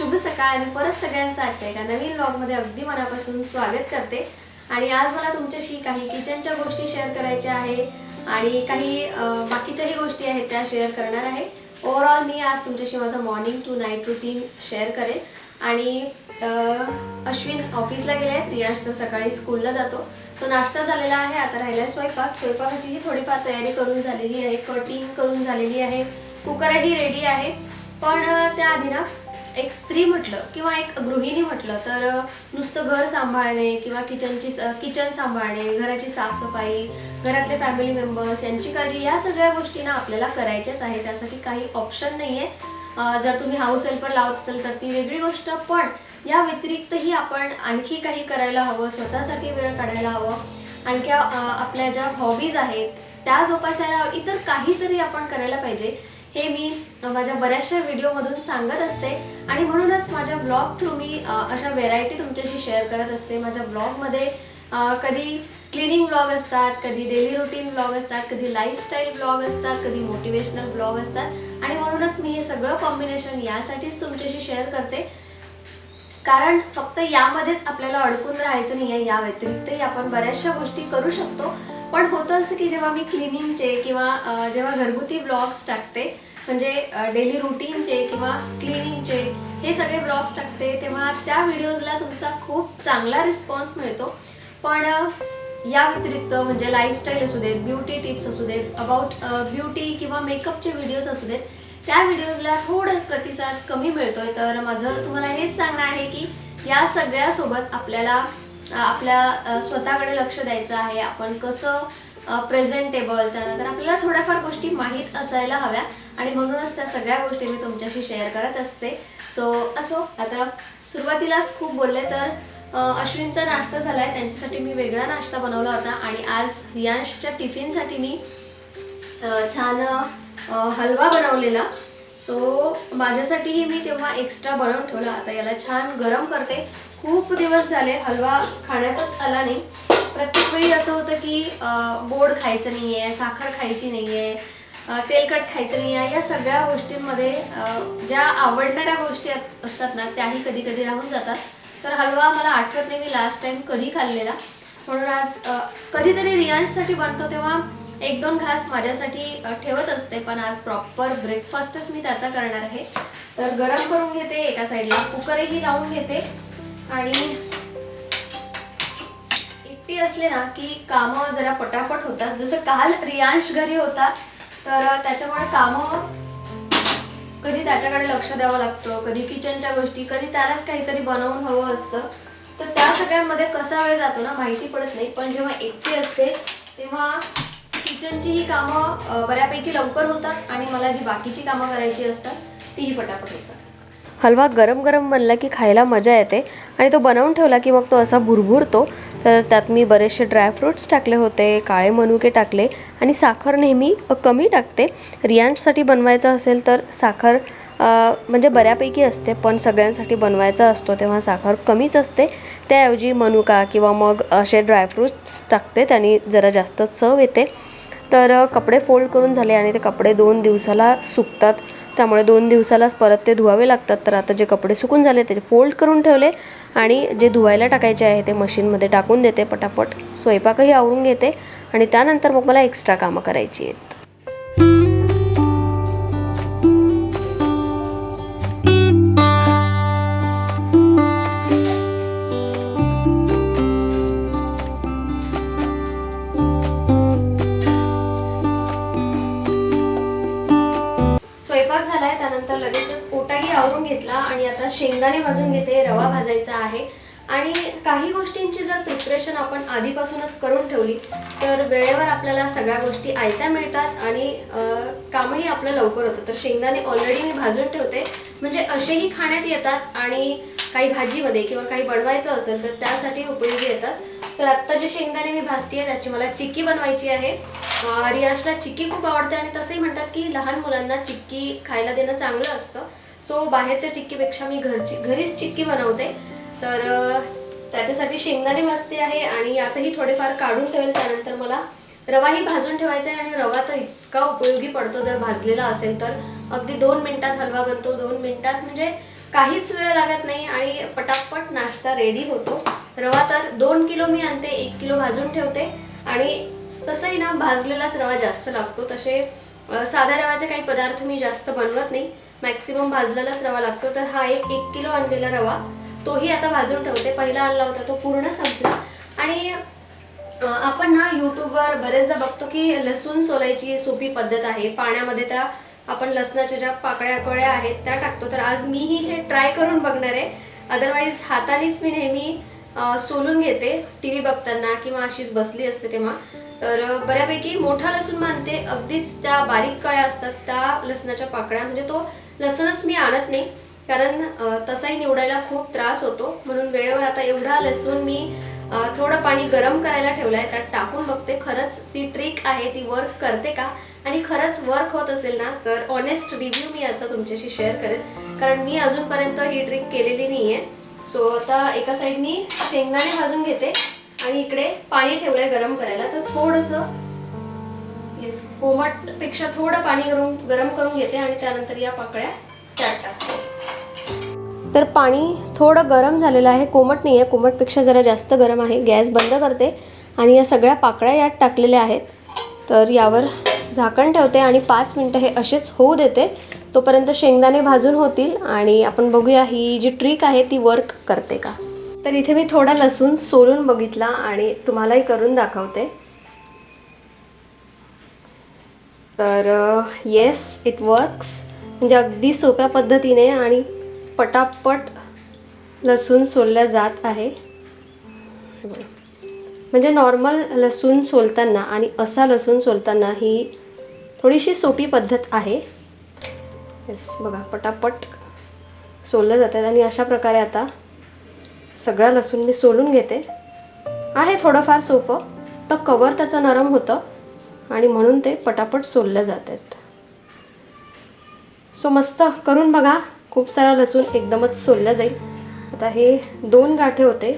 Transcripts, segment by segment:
शुभ सकाळ आणि परत सगळ्यांचं आजच्या एका नवीन ब्लॉगमध्ये अगदी मनापासून स्वागत करते. आणि आज मला तुमच्याशी काही किचनच्या गोष्टी शेअर करायच्या आहे आणि काही बाकीच्याही गोष्टी आहेत त्या शेअर करणार आहे. ओव्हरऑल मी आज तुमच्याशी माझं morning to night routine share करेन. आणि अश्विन ऑफिसला गेले आहेत. रियाज तर सकाळी स्कूलला जातो. सो नाश्ता झालेला आहे. आता राहिला स्वयंपाक. स्वयंपाकाचीही थोडीफार तयारी करून झालेली आहे. कटिंग करून झालेली आहे. कुकरही रेडी आहे. पण त्याआधी ना एक स्त्री म्हटलं किंवा एक गृहिणी म्हटलं तर नुसतं घर सांभाळणे किंवा किचनची किचन सांभाळणे घराची साफसफाई घरातले फॅमिली मेंबर्स यांची काळजी या सगळ्या गोष्टी ना आपल्याला करायच्याच आहे त्यासाठी काही ऑप्शन नाही आहे जर तुम्ही हाऊस हेल्पर लावत असेल तर ती वेगळी गोष्ट पण या व्यतिरिक्तही आपण आणखी काही करायला हवं स्वतःसाठी वेळ काढायला हवं. आणखी आपल्या ज्या हॉबीज आहेत त्या जोपासायला इतर काहीतरी आपण करायला पाहिजे. हे मी माझ्या बऱ्याचशा व्हिडिओमधून सांगत असते. आणि म्हणूनच माझ्या ब्लॉग थ्रू मी अशा व्हेरायटी तुमच्याशी शेअर करत असते. माझ्या ब्लॉगमध्ये कधी क्लिनिंग ब्लॉग असतात कधी डेली रुटीन ब्लॉग असतात कधी लाईफस्टाईल ब्लॉग असतात कधी मोटिवेशनल ब्लॉग असतात. आणि म्हणूनच मी हे सगळं कॉम्बिनेशन यासाठीच तुमच्याशी शेअर करते. कारण फक्त यामध्येच आपल्याला अडकून राहायचं नाही आहे या व्यतिरिक्तही आपण बऱ्याचशा गोष्टी करू शकतो. पण होतं असं की जेव्हा मी क्लिनिंगचे किंवा जेव्हा घरगुती ब्लॉग्स टाकते म्हणजे डेली रुटीनचे किंवा क्लिनिंगचे हे सगळे ब्लॉग्स टाकते तेव्हा त्या व्हिडिओजला तुमचा खूप चांगला रिस्पॉन्स मिळतो. पण या व्यतिरिक्त म्हणजे लाईफस्टाईल असू देत ब्युटी टिप्स असू देत अबाउट ब्युटी किंवा मेकअपचे व्हिडिओज असू देत त्या व्हिडिओजला थोडं प्रतिसाद कमी मिळतोय. तर माझं तुम्हाला हेच सांगणं आहे की या सगळ्यासोबत आपल्याला आपल्या स्वतःकडे लक्ष द्यायचं आहे. आपण कसं प्रेझेंटेबल त्यानंतर आपल्याला थोड्याफार गोष्टी माहीत असायला हव्या. आणि म्हणूनच त्या सगळ्या गोष्टी मी तुमच्याशी शेअर करत असते. सो असो आता सुरुवातीलाच खूप बोलले तर अश्विनचा नाश्ता झाला आहे त्यांच्यासाठी मी वेगळा नाश्ता बनवला होता. आणि आज रियांशच्या टिफिनसाठी मी छान हलवा बनवलेला. सो माझ्यासाठीही मी तेव्हा एक्स्ट्रा बनवून ठेवला. आता याला छान गरम करते. खूप दिवस झाले हलवा खाण्यातच आला नाही. प्रत्येक वेळी असं होतं की गोड खायचं नाही आहे साखर खायची नाही आहे तेलकट खायचं नाही आहे या सगळ्या गोष्टींमध्ये ज्या आवडणाऱ्या गोष्टी असतात ना त्याही कधी कधी राहून जातात. तर हलवा मला आठवत नाही मी लास्ट टाइम कधी खाल्लेला. म्हणून आज कधीतरी रियांशसाठी बनतो तेव्हा एक दोन घास माझ्यासाठी ठेवत असते. पण आज प्रॉपर ब्रेकफास्टच मी त्याचा करणार आहे. तर गरम करून घेते एका साईडला कुकरही लावून घेते. आणि एकटी असले ना की कामं जरा पटापट होतात. जसं काल रियांश घरी होता तर त्याच्यामुळे कामं कधी त्याच्याकडे लक्ष द्यावं लागतं कधी किचनच्या गोष्टी कधी त्यालाच काहीतरी बनवून हवं असतं. तर त्या सगळ्यांमध्ये कसा वेळ जातो ना माहिती पडत नाही. पण जेव्हा एकटी असते तेव्हा किचनची ही कामं बऱ्यापैकी लवकर होतात आणि मला जी बाकीची कामं करायची असतात तीही पटापट होतात. हलवा गरम गरम बनला की खायला मजा येते. आणि तो बनवून ठेवला की मग तो असा भुरभुरतो तर त्यात मी बरेचसे ड्रायफ्रूट्स टाकले होते काळे मनुके टाकले आणि साखर नेहमी कमी टाकते. रियांशसाठी बनवायचं असेल तर साखर म्हणजे बऱ्यापैकी असते पण सगळ्यांसाठी बनवायचा असतो तेव्हा साखर कमीच असते. त्याऐवजी मनुका किंवा मग असे ड्रायफ्रूट्स टाकते त्यांनी जरा जास्त चव येते. तर कपडे फोल्ड करून झाले आणि ते कपडे दोन दिवसाला सुकतात. त्यामुळे दोन दिवसालाच परत ते धुवावे लागतात. तर आता जे कपडे सुकून झाले ते फोल्ड करून ठेवले आणि जे धुवायला टाकायचे आहे ते मशीनमध्ये टाकून देते पटापट. स्वयंपाकही आवरून घेते आणि त्यानंतर मग मला एक्स्ट्रा कामं करायची आहेत. आता लगेचच ओटाही आवरून घेतला आणि आता शेंगदाणे भाजून घेते रवा भाजायचा आहे. आणि काही गोष्टींची जर प्रिपरेशन आपण आधीपासूनच करून ठेवली तर वेळेवर आपल्याला सगळ्या गोष्टी आयत्या मिळतात आणि कामही आपलं लवकर होतं. तर शेंगदाणे ऑलरेडी मी भाजून ठेवते. म्हणजे असेही खाण्यात येतात आणि काही भाजीमध्ये किंवा काही बनवायचं असेल तर त्यासाठी उपयोगी येतात. तर आत्ता जे शेंगदाणे मी भाजते आहे त्याची मला चिक्की बनवायची आहे. रियाशला चिक्की खूप आवडते आणि तसंही म्हणतात की लहान मुलांना चिक्की खायला देणं चांगलं असतं. सो बाहेरच्या चिक्कीपेक्षा मी घरची घरीच चिक्की बनवते. तर त्याच्यासाठी शेंगदाणे भाजते आहे आणि आताही थोडेफार काढून ठेवेल त्यानंतर मला रवाही भाजून ठेवायचा आहे आणि रवा तर इतका उपयोगी पडतो जर भाजलेला असेल तर. अगदी दोन मिनिटात हलवा बनतो दोन मिनिटात म्हणजे काहीच वेळ लागत नाही आणि पटापट नाश्ता रेडी होतो. रवा तर दोन किलो मी आणते एक किलो भाजून ठेवते. आणि तसंही ना भाजलेलाच रवा जास्त लागतो. तसे साध्या रवाचे काही पदार्थ मी जास्त बनवत नाही. मॅक्सिमम भाजलेलाच रवा लागतो. तर हा एक एक किलो आणलेला रवा तोही आता भाजून ठेवते. पहिला आणला होता तो पूर्ण संपला. आणि आपण ना यूट्यूबवर बरेचदा बघतो की लसूण सोलायची सोपी पद्धत आहे. पाण्यामध्ये त्या आपण लसणाच्या ज्या पाकळ्या कळ्या आहेत त्या टाकतो. तर आज मीही हे ट्राय करून बघणार आहे. अदरवाईज हातानेच मी नेहमी सोलून घेते टी व्ही बघताना किंवा अशीच बसली असते तेव्हा. तर बऱ्यापैकी मोठा लसूण मानते. अगदीच त्या बारीक कळ्या असतात त्या लसणाच्या पाकळ्या. म्हणजे तो लसणच मी आणत नाही. कारण तसाही निवडायला खूप त्रास होतो. म्हणून वेळेवर आता एवढा लसूण मी थोडं पाणी गरम करायला ठेवलं आहे त्यात टाकून बघते. खरंच ती ट्रिक आहे. ती वर्क करते का? आणि खरंच वर्क होत असेल ना तर ऑनेस्ट रिव्ह्यू मी याचा तुमच्याशी शेअर करेन. कारण मी अजूनपर्यंत ही ट्रिक केलेली नाही आहे सो आता एका साईडनी शेंगदाणे भाजून घेते आणि इकडे पाणी ठेवलंय गरम करायला. तर थोडंसं येस कोमटपेक्षा थोडं पाणी गरम गरम करून घेते आणि त्यानंतर या पाकळ्या त्यात टाकते. तर पाणी थोडं गरम झालेलं आहे. कोमट नाही आहे कोमटपेक्षा जरा जास्त गरम आहे. गॅस बंद करते आणि या सगळ्या पाकळ्या यात टाकलेल्या आहेत. तर यावर झाकण ठेवते आणि पाच मिनटं हे असेच होऊ देते. तोपर्यंत शेंगदाणे भाजून होतील आणि आपण बघूया ही जी ट्रिक आहे ती वर्क करते का. तर इथे मी थोडा लसूण सोलून बघितला आणि तुम्हालाही करून दाखवते. तर येस इट वर्क्स म्हणजे अगदी सोप्या पद्धतीने आणि पटापट लसूण सोलल्या जात आहे. म्हणजे नॉर्मल लसूण सोलताना आणि असा लसूण सोलताना ही थोडीशी सोपी पद्धत आहे. येस बघा पटापट सोलल्या जातात आणि अशा प्रकारे आता सगळा लसूण मी सोलून घेते. आहे थोडंफार सोपं तर कवर त्याचं नरम होतं आणि म्हणून ते पटापट सोलल्या जातात. सो मस्त करून बघा खूप सारा लसूण एकदमच सोललं जाईल. आता हे दोन गाठे होते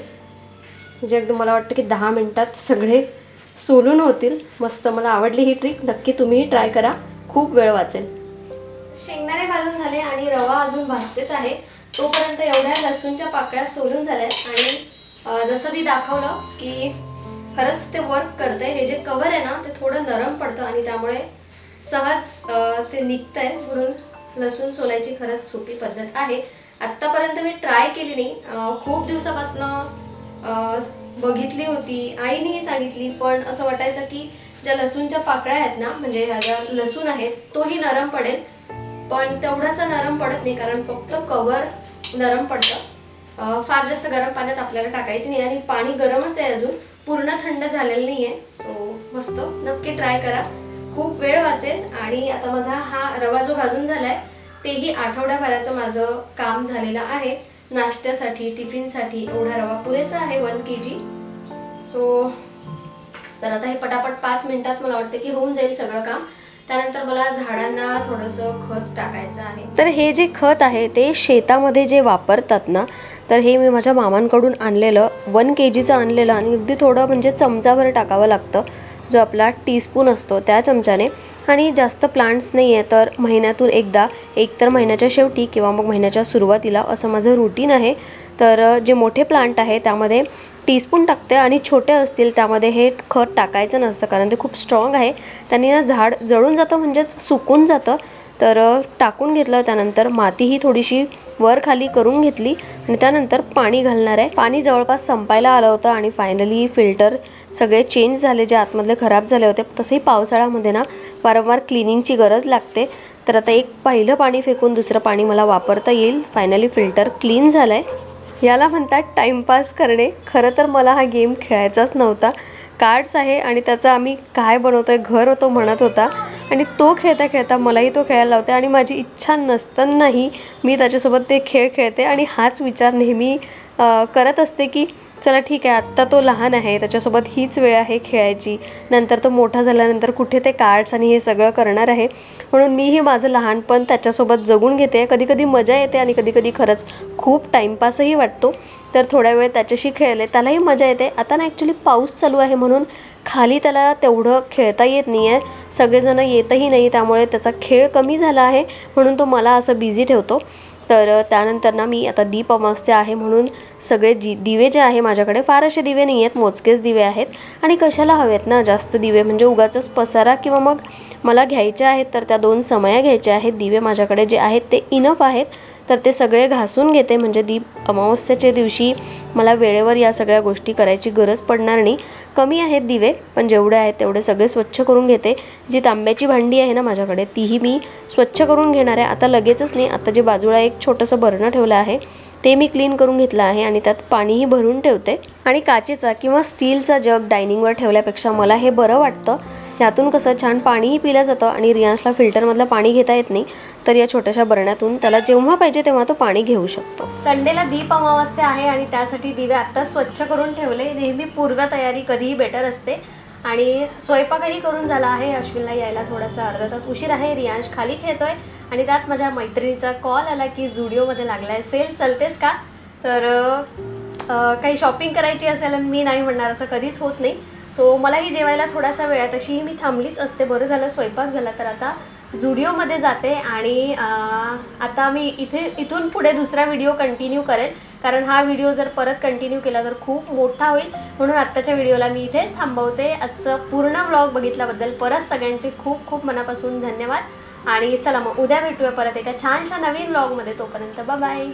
जे एकदम मला वाटतं की दहा मिनटात सगळे सोलून होतील. मस्त मला आवडली ही ट्रिक नक्की तुम्हीही ट्राय करा. खूप वेळ वाचेल. शेंगदाणे भाजून झाले आणि रवा अजून भाजतेच आहे. तोपर्यंत एवढ्या लसूणच्या पाकळ्या सोलून झाल्यात आणि जसं मी दाखवलं की खरंच ते वर्क करतंय. हे जे कवर आहे ना ते थोडं नरम पडतं आणि त्यामुळे सहज ते निघतंय. म्हणून लसूण सोलायची खरंच सोपी पद्धत आहे. आत्तापर्यंत मी ट्राय केली नाही. खूप दिवसापासनं बघितली होती. आईनेही सांगितली पण असं वाटायचं की ज्या लसूणच्या पाकळ्या आहेत ना म्हणजे ह्या ज्या लसूण आहेत तोही नरम पडेल. पण तेवढासा नरम पडत नाही कारण फक्त कवर नरम पडतं. फार जास्त गरम पाण्यात आपल्याला टाकायची नाही आणि पाणी गरमच आहे अजून. पूर्ण थंड झालेलं नाही आहे सो मस्त. नक्की ट्राय करा. खूप वेळ वाचेल आणि आता माझा हा रवा जो भाजून झाला आहे तेही आठवड्याभराचं माझं काम झालेलं आहे. नाश्त्यासाठी टिफिनसाठी एवढा रवा पुरेसा आहे वन के जी सो तर आता हे पटापट पाच मिनिटात मला वाटतं की होऊन जाईल सगळं काम. त्यानंतर मला झाडांना थोडंसं खत टाकायचं आहे. तर हे जे खत आहे ते शेतामध्ये जे वापरतात ना तर हे मी माझ्या मामांकडून आणलेलं वन के जीचं आणलेलं आणि अगदी थोडं म्हणजे चमचावर टाकावं लागतं. जो आपला टीस्पून असतो त्या चमच्याने. आणि जास्त प्लांट्स नाही आहे तर महिन्यातून एकदा एक तर महिन्याच्या शेवटी किंवा मग महिन्याच्या सुरुवातीला असं माझं रुटीन आहे. तर जे मोठे प्लांट आहे त्यामध्ये टीस्पून टाकते आणि छोटे असतील त्यामध्ये हे खत टाकायचं नसतं कारण ते खूप स्ट्रॉंग आहे. त्यांनी ना झाड जळून जातं म्हणजेच सुकून जातं. तर टाकून घेतलं त्यानंतर मातीही थोडीशी वर खाली करून घेतली आणि त्यानंतर पाणी घालणार आहे. पाणी जवळपास संपायला आलं होतं आणि फायनली फिल्टर सगळे चेंज झाले जे आतमधले खराब झाले होते. तसंही पावसाळ्यामध्ये ना वारंवार क्लिनिंगची गरज लागते. तर आता एक पहिलं पाणी फेकून दुसरं पाणी मला वापरता येईल. फायनली फिल्टर क्लीन झालं आहे याला म्हणतात टाईमपास करणे. खरं तर मला हा गेम खेळायचाच नव्हता. कार्ड्स आहे आणि त्याचा आम्ही काय बनवतोय घर होतो म्हणत होता. आणि तो खेळता खेळता मलाही तो खेळायला लावते आणि माझी इच्छा नसतानाही मी त्याच्यासोबत ते खेळ खेळते. आणि हाच विचार नेहमी करत असते की चला ठीक आहे आत्ता तो लहान आहे त्याच्यासोबत हीच वेळ आहे खेळायची. नंतर तो मोठा झाल्यानंतर कुठे ते कार्ड्स आणि हे सगळं करणार आहे. म्हणून मीही माझं लहानपण त्याच्यासोबत जगून घेते. कधी कधी मजा येते आणि कधी कधी खरंच खूप टाईमपासही वाटतो. तर थोड्या वेळ त्याच्याशी खेळले त्यालाही मजा येते. आता ना ॲक्च्युली पाऊस चालू आहे म्हणून खाली त्याला तेवढं खेळता येत नाही आहे सगळेजणं येतही नाही त्यामुळे त्याचा खेळ कमी झाला आहे. म्हणून तो मला असं बिझी ठेवतो. तर त्यानंतर ना मी आता दीप अमावस्या आहे म्हणून सगळे जी दिवे जे आहे माझ्याकडे फार असे दिवे नाही आहेत मोजकेच दिवे आहेत. आणि कशाला हवेत ना जास्त दिवे? म्हणजे उगाचच पसारा किंवा मग मला घ्यायचे आहेत तर त्या दोन समया घ्यायच्या आहेत. दिवे माझ्याकडे जे आहेत ते इनफ आहेत. तर ते सगळे घासून घेते. म्हणजे दीप अमावस्याच्या दिवशी मला वेळेवर या सगळ्या गोष्टी करायची गरज पडणार नाही. कमी आहेत दिवे पण जेवढे आहेत तेवढे सगळे स्वच्छ करून घेते. जी तांब्याची भांडी आहे ना माझ्याकडे तीही मी स्वच्छ करून घेणार आहे. आता लगेचच नाही आता जे बाजूला एक छोटंसं भरणं ठेवलं आहे ते मी क्लीन करून घेतलं आहे आणि त्यात पाणीही भरून ठेवते. आणि काचेचा किंवा स्टीलचा जग डायनिंगवर ठेवल्यापेक्षा मला हे बरं वाटतं. ह्यातून कसं छान पाणीही पिलं जातं आणि रियांशला फिल्टरमधलं पाणी घेता येत नाही तर या छोट्याशा बरण्यातून त्याला जेव्हा पाहिजे तेव्हा तो पाणी घेऊ शकतो. संडेला दीप अमावस्या आहे आणि त्यासाठी दिवे आत्ता स्वच्छ करून ठेवले. नेहमी पूर्व तयारी कधीही बेटर असते. आणि स्वयंपाकही करून झाला आहे. अश्विनला यायला थोडासा अर्धा तास उशीर आहे. रियांश खाली खेळतोय आणि त्यात माझ्या मैत्रिणीचा कॉल आला की जुडिओमध्ये लागलाय. सेल चलतेस का? तर काही शॉपिंग करायची असेल आणि मी नाही म्हणणार असं कधीच होत नाही. सो मलाही जेवायला थोडासा वेळ आहे. तशीही मी थांबलीच असते. बरं झालं स्वयंपाक झाला तर आता झुडिओमध्ये जाते आणि आता मी इथे इथून पुढे दुसरा व्हिडिओ कंटिन्यू करेन. कारण हा व्हिडिओ जर परत कंटिन्यू केला तर खूप मोठा होईल. म्हणून आत्ताच्या व्हिडिओला मी इथेच थांबवते. आजचं पूर्ण व्लॉग बघितल्याबद्दल परत सगळ्यांचे खूप खूप मनापासून धन्यवाद. आणि चला मग उद्या भेटूया परत एका छानशा नवीन व्लॉगमध्ये तोपर्यंत बाय